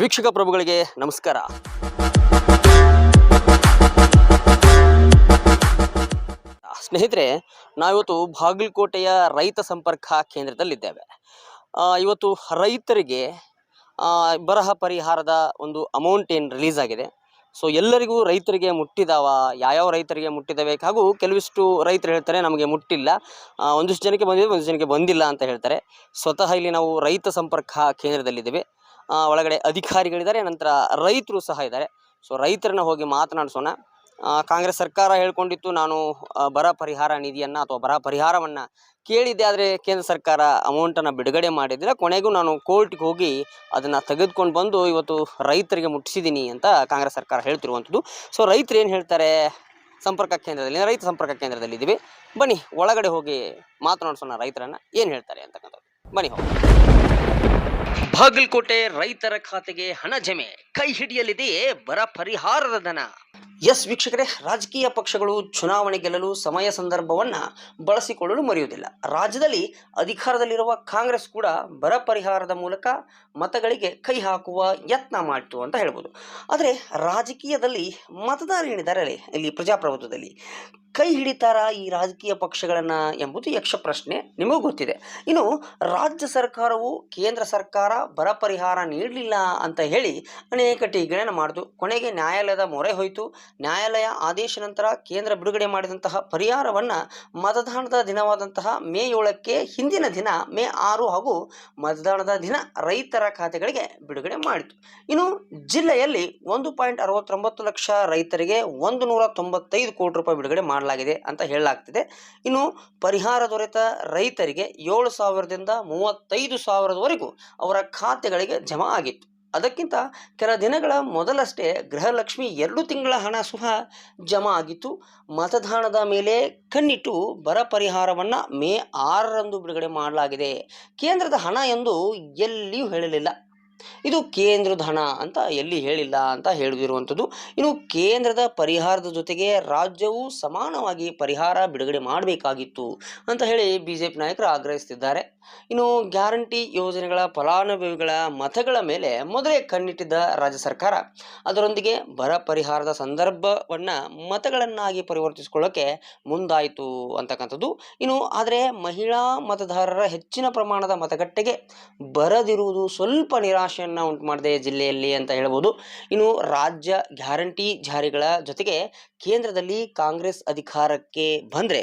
ವೀಕ್ಷಕ ಪ್ರಭುಗಳಿಗೆ ನಮಸ್ಕಾರ. ಸ್ನೇಹಿತರೆ, ನಾವಿವತ್ತು ಬಾಗಲಕೋಟೆಯ ರೈತ ಸಂಪರ್ಕ ಕೇಂದ್ರದಲ್ಲಿದ್ದೇವೆ. ಇವತ್ತು ರೈತರಿಗೆ ಬರಹ ಪರಿಹಾರದ ಒಂದು ಅಮೌಂಟ್ ಏನು ರಿಲೀಸ್ ಆಗಿದೆ. ಸೊ ಎಲ್ಲರಿಗೂ ರೈತರಿಗೆ ಮುಟ್ಟಿದಾವ, ಯಾವ್ಯಾವ ರೈತರಿಗೆ ಮುಟ್ಟಿದಾವೆ ಹಾಗೂ ಕೆಲವಿಷ್ಟು ರೈತರು ಹೇಳ್ತಾರೆ, ನಮಗೆ ಮುಟ್ಟಿಲ್ಲ. ಒಂದಿಷ್ಟು ಜನಕ್ಕೆ ಬಂದಿದೆ, ಒಂದಿಷ್ಟು ಜನಕ್ಕೆ ಬಂದಿಲ್ಲ ಅಂತ ಹೇಳ್ತಾರೆ. ಸ್ವತಃ ಇಲ್ಲಿ ನಾವು ರೈತ ಸಂಪರ್ಕ ಕೇಂದ್ರದಲ್ಲಿದ್ದೇವೆ. ಒಳಗಡೆ ಅಧಿಕಾರಿಗಳಿದ್ದಾರೆ. ನಂತರ ರೈತರು ಸಹ ಇದ್ದಾರೆ. ಸೊ ರೈತರನ್ನ ಹೋಗಿ ಮಾತನಾಡಿಸೋಣ. ಕಾಂಗ್ರೆಸ್ ಸರ್ಕಾರ ಹೇಳ್ಕೊಂಡಿತ್ತು, ನಾನು ಬರ ಪರಿಹಾರ ನಿಧಿಯನ್ನು ಅಥವಾ ಬರ ಪರಿಹಾರವನ್ನು ಕೇಳಿದ್ದೆ, ಆದರೆ ಕೇಂದ್ರ ಸರ್ಕಾರ ಅಮೌಂಟನ್ನು ಬಿಡುಗಡೆ ಮಾಡಿದ್ರೆ ಕೊನೆಗೂ ನಾನು ಕೋರ್ಟ್ಗೆ ಹೋಗಿ ಅದನ್ನು ತೆಗೆದುಕೊಂಡು ಬಂದು ಇವತ್ತು ರೈತರಿಗೆ ಮುಟ್ಟಿಸಿದ್ದೀನಿ ಅಂತ ಕಾಂಗ್ರೆಸ್ ಸರ್ಕಾರ ಹೇಳ್ತಿರುವಂಥದ್ದು. ಸೊ ರೈತರು ಏನು ಹೇಳ್ತಾರೆ? ಸಂಪರ್ಕ ಕೇಂದ್ರದಲ್ಲಿ ರೈತ ಸಂಪರ್ಕ ಕೇಂದ್ರದಲ್ಲಿ ಇದ್ದೀವಿ ಬನ್ನಿ, ಒಳಗಡೆ ಹೋಗಿ ಮಾತನಾಡಿಸೋಣ ರೈತರನ್ನು. ಏನು ಹೇಳ್ತಾರೆ ಅಂತಕ್ಕಂಥದ್ದು. ಬನ್ನಿ ಹೋಗಿ ಬಾಗಲಕೋಟೆ ರೈತರ ಖಾತೆಗೆ ಹಣ ಜಮೆ. ಕೈ ಹಿಡಿಯಲಿದೆಯೇ ಬರ ಪರಿಹಾರದ ಧನ. ಎಸ್ ವೀಕ್ಷಕರೇ, ರಾಜಕೀಯ ಪಕ್ಷಗಳು ಚುನಾವಣೆ ಗೆಲ್ಲಲು ಸಮಯ ಸಂದರ್ಭವನ್ನ ಬಳಸಿಕೊಳ್ಳಲು ಮರೆಯುವುದಿಲ್ಲ. ರಾಜ್ಯದಲ್ಲಿ ಅಧಿಕಾರದಲ್ಲಿರುವ ಕಾಂಗ್ರೆಸ್ ಕೂಡ ಬರ ಪರಿಹಾರದ ಮೂಲಕ ಮತಗಳಿಗೆ ಕೈ ಹಾಕುವ ಯತ್ನ ಮಾಡಿತು ಅಂತ ಹೇಳ್ಬೋದು. ಆದರೆ ರಾಜಕೀಯದಲ್ಲಿ ಮತದಾರ ಏನಿದ್ದಾರೆ ಇಲ್ಲಿ ಪ್ರಜಾಪ್ರಭುತ್ವದಲ್ಲಿ? ಕೈ ಹಿಡಿತಾರ ಈ ರಾಜಕೀಯ ಪಕ್ಷಗಳನ್ನು ಎಂಬುದು ಯಕ್ಷ ಪ್ರಶ್ನೆ, ನಿಮಗೂ ಗೊತ್ತಿದೆ. ಇನ್ನು ರಾಜ್ಯ ಸರ್ಕಾರವು ಕೇಂದ್ರ ಸರ್ಕಾರ ಬರ ಪರಿಹಾರ ನೀಡಲಿಲ್ಲ ಅಂತ ಹೇಳಿ ಅನೇಕ ಟೀಕೆಗಳನ್ನು ಮಾಡಿತು ಕೊನೆಗೆ ನ್ಯಾಯಾಲಯದ ಮೊರೆ ಹೋಯಿತು. ನ್ಯಾಯಾಲಯ ಆದೇಶ ನಂತರ ಕೇಂದ್ರ ಬಿಡುಗಡೆ ಮಾಡಿದಂತಹ ಪರಿಹಾರವನ್ನು ಮತದಾನದ ದಿನವಾದಂತಹ ಮೇ ಏಳಕ್ಕೆ ಹಿಂದಿನ ದಿನ, ಮೇ ಆರು ಹಾಗೂ ಮತದಾನದ ದಿನ ರೈತರ ಖಾತೆಗಳಿಗೆ ಬಿಡುಗಡೆ ಮಾಡಿತು. ಇನ್ನು ಜಿಲ್ಲೆಯಲ್ಲಿ ಒಂದು ಪಾಯಿಂಟ್ ಅರವತ್ತೊಂಬತ್ತು ಲಕ್ಷ ರೈತರಿಗೆ ಒಂದು ನೂರ ತೊಂಬತ್ತೈದು ಕೋಟಿ ರೂಪಾಯಿ ಬಿಡುಗಡೆ ಮಾಡಲಾಗಿದೆ ಅಂತ ಹೇಳಲಾಗ್ತಿದೆ. ಇನ್ನು ಪರಿಹಾರ ದೊರೆತ ರೈತರಿಗೆ ಏಳು ಸಾವಿರದಿಂದ ಮೂವತ್ತೈದು ಸಾವಿರದವರೆಗೂ ಅವರ ಖಾತೆಗಳಿಗೆ ಜಮಾ ಆಗಿತ್ತು. ಅದಕ್ಕಿಂತ ಕೆಲ ದಿನಗಳ ಮೊದಲಷ್ಟೇ ಗೃಹಲಕ್ಷ್ಮಿ ಎರಡು ತಿಂಗಳ ಹಣ ಸಹ ಜಮಾ ಆಗಿತ್ತು. ಮತದಾನದ ಮೇಲೆ ಕಣ್ಣಿಟ್ಟು ಬರ ಪರಿಹಾರವನ್ನು ಮೇ ಆರರಂದು ಬಿಡುಗಡೆ ಮಾಡಲಾಗಿದೆ. ಕೇಂದ್ರದ ಹಣ ಎಂದು ಎಲ್ಲಿಯೂ ಹೇಳಲಿಲ್ಲ. ಇದು ಕೇಂದ್ರದ ಹಣ ಅಂತ ಎಲ್ಲಿ ಹೇಳಿಲ್ಲ ಅಂತ ಹೇಳಿರುವಂಥದ್ದು ಇನ್ನು ಕೇಂದ್ರದ ಪರಿಹಾರದ ಜೊತೆಗೆ ರಾಜ್ಯವು ಸಮಾನವಾಗಿ ಪರಿಹಾರ ಬಿಡುಗಡೆ ಮಾಡಬೇಕಾಗಿತ್ತು ಅಂತ ಹೇಳಿ ಬಿ ನಾಯಕರು ಆಗ್ರಹಿಸುತ್ತಿದ್ದಾರೆ. ಇನ್ನು ಗ್ಯಾರಂಟಿ ಯೋಜನೆಗಳ ಫಲಾನುಭವಿಗಳ ಮತಗಳ ಮೇಲೆ ಮೊದಲೇ ಕಣ್ಣಿಟ್ಟಿದ್ದ ರಾಜ್ಯ ಸರ್ಕಾರ, ಅದರೊಂದಿಗೆ ಬರ ಪರಿಹಾರದ ಸಂದರ್ಭವನ್ನು ಮತಗಳನ್ನಾಗಿ ಪರಿವರ್ತಿಸಿಕೊಳ್ಳೋಕೆ ಮುಂದಾಯಿತು ಅಂತಕ್ಕಂಥದ್ದು. ಇನ್ನು ಆದರೆ ಮಹಿಳಾ ಮತದಾರರ ಹೆಚ್ಚಿನ ಪ್ರಮಾಣದ ಮತಗಟ್ಟೆಗೆ ಬರದಿರುವುದು ಸ್ವಲ್ಪ ನಿರಾಶೆಯನ್ನು ಉಂಟು ಮಾಡಿದೆ ಜಿಲ್ಲೆಯಲ್ಲಿ ಅಂತ ಹೇಳ್ಬೋದು. ಇನ್ನು ರಾಜ್ಯ ಗ್ಯಾರಂಟಿ ಜಾರಿಗಳ ಜೊತೆಗೆ ಕೇಂದ್ರದಲ್ಲಿ ಕಾಂಗ್ರೆಸ್ ಅಧಿಕಾರಕ್ಕೆ ಬಂದರೆ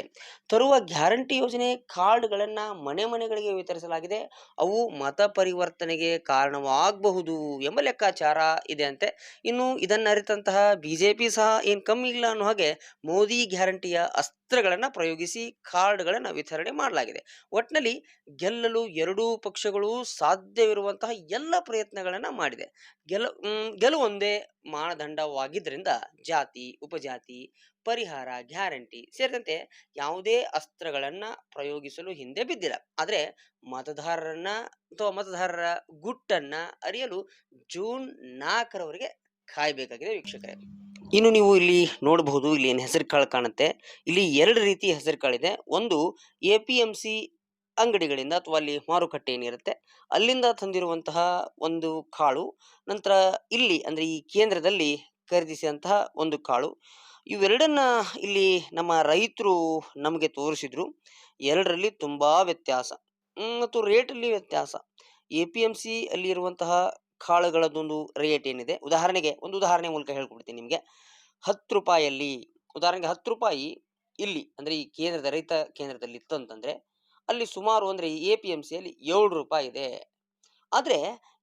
ತರುವ ಗ್ಯಾರಂಟಿ ಯೋಜನೆ ಕಾರ್ಡ್ಗಳನ್ನು ಮನೆ ಮನೆಗಳಿಗೆ ವಿತರಿಸಲಾಗಿದೆ. ಅವು ಮತ ಪರಿವರ್ತನೆಗೆ ಕಾರಣವಾಗಬಹುದು ಎಂಬ ಲೆಕ್ಕಾಚಾರ ಇದೆ ಅಂತೆ. ಇನ್ನು ಇದನ್ನು ಅರಿತಂತಹ ಬಿ ಜೆ ಪಿ ಸಹ ಏನು ಕಮ್ಮಿ ಇಲ್ಲ ಅನ್ನೋ ಹಾಗೆ ಮೋದಿ ಗ್ಯಾರಂಟಿಯ ಅಸ್ತ್ರಗಳನ್ನು ಪ್ರಯೋಗಿಸಿ ಕಾರ್ಡ್ಗಳನ್ನು ವಿತರಣೆ ಮಾಡಲಾಗಿದೆ. ಒಟ್ಟಿನಲ್ಲಿ ಗೆಲ್ಲಲು ಎರಡೂ ಪಕ್ಷಗಳು ಸಾಧ್ಯವಿರುವಂತಹ ಎಲ್ಲ ಪ್ರಯತ್ನಗಳನ್ನು ಮಾಡಿದೆ. ಗೆಲ ಗೆಲುವೊಂದೇ ಮಾನದಂಡವಾಗಿದ್ದರಿಂದ ಜಾತಿ, ಉಪಜಾತಿ, ಪರಿಹಾರ, ಗ್ಯಾರಂಟಿ ಸೇರಿದಂತೆ ಯಾವುದೇ ಅಸ್ತ್ರಗಳನ್ನು ಪ್ರಯೋಗಿಸಲು ಹಿಂದೆ ಬಿದ್ದಿಲ್ಲ. ಆದರೆ ಮತದಾರರನ್ನ ಅಥವಾ ಮತದಾರರ ಗುಟ್ಟನ್ನ ಅರಿಯಲು ಜೂನ್ ನಾಲ್ಕರವರೆಗೆ ಕಾಯಬೇಕಾಗಿದೆ ವೀಕ್ಷಕರೇ. ಇನ್ನು ನೀವು ಇಲ್ಲಿ ನೋಡಬಹುದು, ಇಲ್ಲಿ ಏನು ಹೆಸರು ಕಾಳು ಕಾಣುತ್ತೆ. ಇಲ್ಲಿ ಎರಡು ರೀತಿ ಹೆಸರು ಕಾಳಿದೆ ಒಂದು ಎ ಪಿ ಎಂ ಸಿ ಅಂಗಡಿಗಳಿಂದ ಅಥವಾ ಅಲ್ಲಿ ಮಾರುಕಟ್ಟೆ ಏನಿರುತ್ತೆ, ಅಲ್ಲಿಂದ ತಂದಿರುವಂತಹ ಒಂದು ಕಾಳು, ನಂತರ ಇಲ್ಲಿ ಅಂದರೆ ಈ ಕೇಂದ್ರದಲ್ಲಿ ಖರೀದಿಸಿದಂತಹ ಒಂದು ಕಾಳು. ಇವೆರಡನ್ನ ಇಲ್ಲಿ ನಮ್ಮ ರೈತರು ನಮಗೆ ತೋರಿಸಿದ್ರು. ಎರಡರಲ್ಲಿ ತುಂಬ ವ್ಯತ್ಯಾಸ. ಮತ್ತು ರೇಟಲ್ಲಿ ವ್ಯತ್ಯಾಸ. ಎ ಪಿ ಎಂ ಸಿ ಅಲ್ಲಿ ಇರುವಂತಹ ಕಾಳುಗಳದ್ದೊಂದು ರೇಟ್ ಏನಿದೆ, ಉದಾಹರಣೆಗೆ ಒಂದು ಉದಾಹರಣೆ ಮೂಲಕ ಹೇಳ್ಕೊಡ್ತೀನಿ ನಿಮಗೆ. ಹತ್ತು ರೂಪಾಯಲ್ಲಿ, ಉದಾಹರಣೆಗೆ ಹತ್ತು ರೂಪಾಯಿ ಇಲ್ಲಿ ಅಂದರೆ ಈ ಕೇಂದ್ರದ ರೈತ ಕೇಂದ್ರದಲ್ಲಿ ಇತ್ತು ಅಂತಂದರೆ ಅಲ್ಲಿ ಸುಮಾರು ಅಂದರೆ ಎ ಪಿ ಎಂ ಸಿಯಲ್ಲಿ ಏಳು ರೂಪಾಯಿ ಇದೆ. ಆದರೆ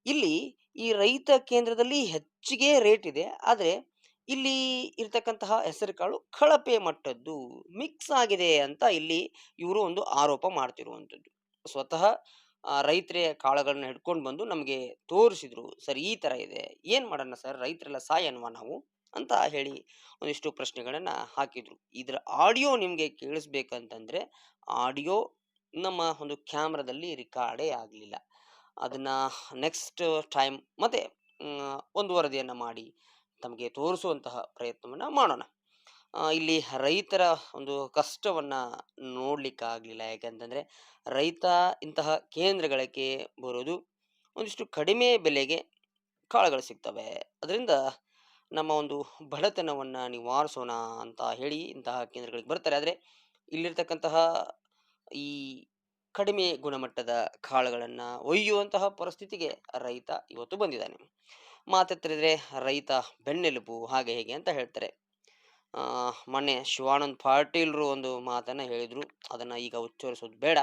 ಇಲ್ಲಿ ಈ ರೈತ ಕೇಂದ್ರದಲ್ಲಿ ಹೆಚ್ಚಿಗೆ ರೇಟ್ ಇದೆ. ಆದರೆ ಇಲ್ಲಿ ಇರ್ತಕ್ಕಂತಹ ಹೆಸರುಕಾಳು ಕಳಪೆ ಮಟ್ಟದ್ದು ಮಿಕ್ಸ್ ಆಗಿದೆ ಅಂತ ಇಲ್ಲಿ ಇವರು ಒಂದು ಆರೋಪ ಮಾಡ್ತಿರುವಂಥದ್ದು ಸ್ವತಃ ರೈತರೇ ಕಾಳುಗಳನ್ನ ಹಿಡ್ಕೊಂಡು ಬಂದು ನಮಗೆ ತೋರಿಸಿದ್ರು, ಸರ್, ಈ ಥರ ಇದೆ. ಏನು ಮಾಡೋಣ ಸರ್? ರೈತರೆಲ್ಲ ಸಾಯನ್ವಾ ನಾವು? ಅಂತ ಹೇಳಿ ಒಂದಿಷ್ಟು ಪ್ರಶ್ನೆಗಳನ್ನು ಹಾಕಿದರು. ಇದರ ಆಡಿಯೋ ನಿಮಗೆ ಕೇಳಿಸ್ಬೇಕಂತಂದರೆ, ಆಡಿಯೋ ನಮ್ಮ ಒಂದು ಕ್ಯಾಮ್ರಾದಲ್ಲಿ ರಿಕಾರ್ಡೇ ಆಗಲಿಲ್ಲ. ಅದನ್ನು ನೆಕ್ಸ್ಟ್ ಟೈಮ್ ಮತ್ತೆ ಒಂದು ವರದಿಯನ್ನು ಮಾಡಿ ತಮಗೆ ತೋರಿಸುವಂತಹ ಪ್ರಯತ್ನವನ್ನು ಮಾಡೋಣ. ಇಲ್ಲಿ ರೈತರ ಒಂದು ಕಷ್ಟವನ್ನು ನೋಡಲಿಕ್ಕಾಗಲಿಲ್ಲ. ಯಾಕಂತಂದರೆ ರೈತ ಇಂತಹ ಕೇಂದ್ರಗಳಿಗೆ ಬರೋದು ಒಂದಿಷ್ಟು ಕಡಿಮೆ ಬೆಲೆಗೆ ಕಾಳುಗಳು ಸಿಗ್ತವೆ. ಅದರಿಂದ ನಮ್ಮ ಒಂದು ಬಡತನವನ್ನು ನಿವಾರಿಸೋಣ ಅಂತ ಹೇಳಿ ಇಂತಹ ಕೇಂದ್ರಗಳಿಗೆ ಬರ್ತಾರೆ. ಆದರೆ ಇಲ್ಲಿರ್ತಕ್ಕಂತಹ ಈ ಕಡಿಮೆ ಗುಣಮಟ್ಟದ ಕಾಳುಗಳನ್ನು ಒಯ್ಯುವಂತಹ ಪರಿಸ್ಥಿತಿಗೆ ರೈತ ಇವತ್ತು ಬಂದಿದ್ದಾನೆ. ಮಾತೆತ್ತರಿದ್ರೆ ರೈತ ಬೆನ್ನೆಲುಬು ಹಾಗೆ ಹೇಗೆ ಅಂತ ಹೇಳ್ತಾರೆ. ಮೊನ್ನೆ ಶಿವಾನಂದ್ ಪಾಟೀಲ್ರು ಒಂದು ಮಾತನ್ನು ಹೇಳಿದರು. ಅದನ್ನು ಈಗ ಉಚ್ಚರಿಸೋದು ಬೇಡ.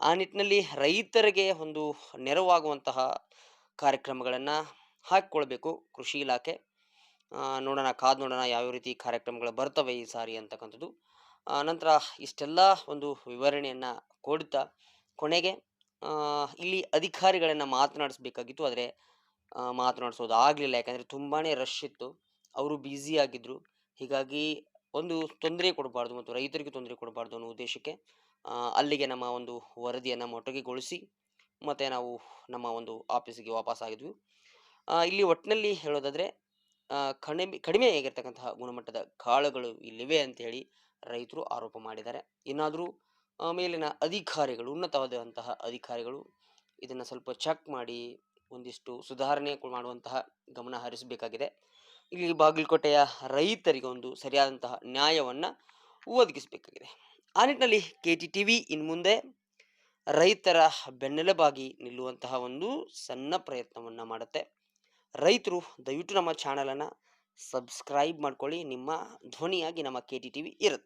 ಆ ನಿಟ್ಟಿನಲ್ಲಿ ರೈತರಿಗೆ ಒಂದು ನೆರವಾಗುವಂತಹ ಕಾರ್ಯಕ್ರಮಗಳನ್ನು ಹಾಕಿಕೊಳ್ಬೇಕು ಕೃಷಿ ಇಲಾಖೆ. ನೋಡೋಣ, ಕಾದು ನೋಡೋಣ ಯಾವ ರೀತಿ ಕಾರ್ಯಕ್ರಮಗಳು ಬರ್ತವೆ ಈ ಸಾರಿ ಅಂತಕ್ಕಂಥದ್ದು. ನಂತರ ಇಷ್ಟೆಲ್ಲ ಒಂದು ವಿವರಣೆಯನ್ನು ಕೊಡ್ತಾ ಕೊನೆಗೆ ಇಲ್ಲಿ ಅಧಿಕಾರಿಗಳನ್ನು ಮಾತನಾಡಿಸ್ಬೇಕಾಗಿತ್ತು. ಆದರೆ ಮಾತನಾಡಿಸೋದು ಆಗಲಿಲ್ಲ. ಯಾಕಂದರೆ ತುಂಬಾ ರಶ್ ಇತ್ತು. ಅವರು ಬ್ಯುಸಿ ಆಗಿದ್ದರು ಹೀಗಾಗಿ ಒಂದು ತೊಂದರೆ ಕೊಡಬಾರ್ದು ಮತ್ತು ರೈತರಿಗೆ ತೊಂದರೆ ಕೊಡಬಾರ್ದು ಅನ್ನೋ ಉದ್ದೇಶಕ್ಕೆ ಅಲ್ಲಿಗೆ ನಮ್ಮ ಒಂದು ವರದಿಯನ್ನು ಮೊಟಕೆಗೊಳಿಸಿ ಮತ್ತು ನಾವು ನಮ್ಮ ಒಂದು ಆಫೀಸಿಗೆ ವಾಪಸ್ ಆಗಿದ್ವಿ. ಇಲ್ಲಿ ಒಟ್ಟಿನಲ್ಲಿ ಹೇಳೋದಾದರೆ ಕಡಿಮೆ ಕಡಿಮೆ ಆಗಿರ್ತಕ್ಕಂತಹ ಗುಣಮಟ್ಟದ ಕಾಳುಗಳು ಇಲ್ಲಿವೆ ಅಂತೇಳಿ ರೈತರು ಆರೋಪ ಮಾಡಿದ್ದಾರೆ. ಇನ್ನಾದರೂ ಮೇಲಿನ ಅಧಿಕಾರಿಗಳು, ಉನ್ನತವಾದಂತಹ ಅಧಿಕಾರಿಗಳು ಇದನ್ನು ಸ್ವಲ್ಪ ಚೆಕ್ ಮಾಡಿ ಒಂದಿಷ್ಟು ಸುಧಾರಣೆ ಮಾಡುವಂತಹ ಗಮನ ಹರಿಸಬೇಕಾಗಿದೆ. ಇಲ್ಲಿ ಬಾಗಲಕೋಟೆಯ ರೈತರಿಗೆ ಒಂದು ಸರಿಯಾದಂತಹ ನ್ಯಾಯವನ್ನು ಒದಗಿಸಬೇಕಾಗಿದೆ. ಆ ನಿಟ್ಟಿನಲ್ಲಿ ಕೆ ಟಿ ಟಿ ವಿ ಇನ್ನು ಮುಂದೆ ರೈತರ ಬೆನ್ನೆಲುಬಾಗಿ ನಿಲ್ಲುವಂತಹ ಒಂದು ಸಣ್ಣ ಪ್ರಯತ್ನವನ್ನು ಮಾಡುತ್ತೆ. ರೈತರು ದಯವಿಟ್ಟು ನಮ್ಮ ಚಾನಲನ್ನು ಸಬ್ಸ್ಕ್ರೈಬ್ ಮಾಡ್ಕೊಳ್ಳಿ. ನಿಮ್ಮ ಧ್ವನಿಯಾಗಿ ನಮ್ಮ ಕೆ ಟಿ ಟಿ ವಿ ಇರುತ್ತೆ.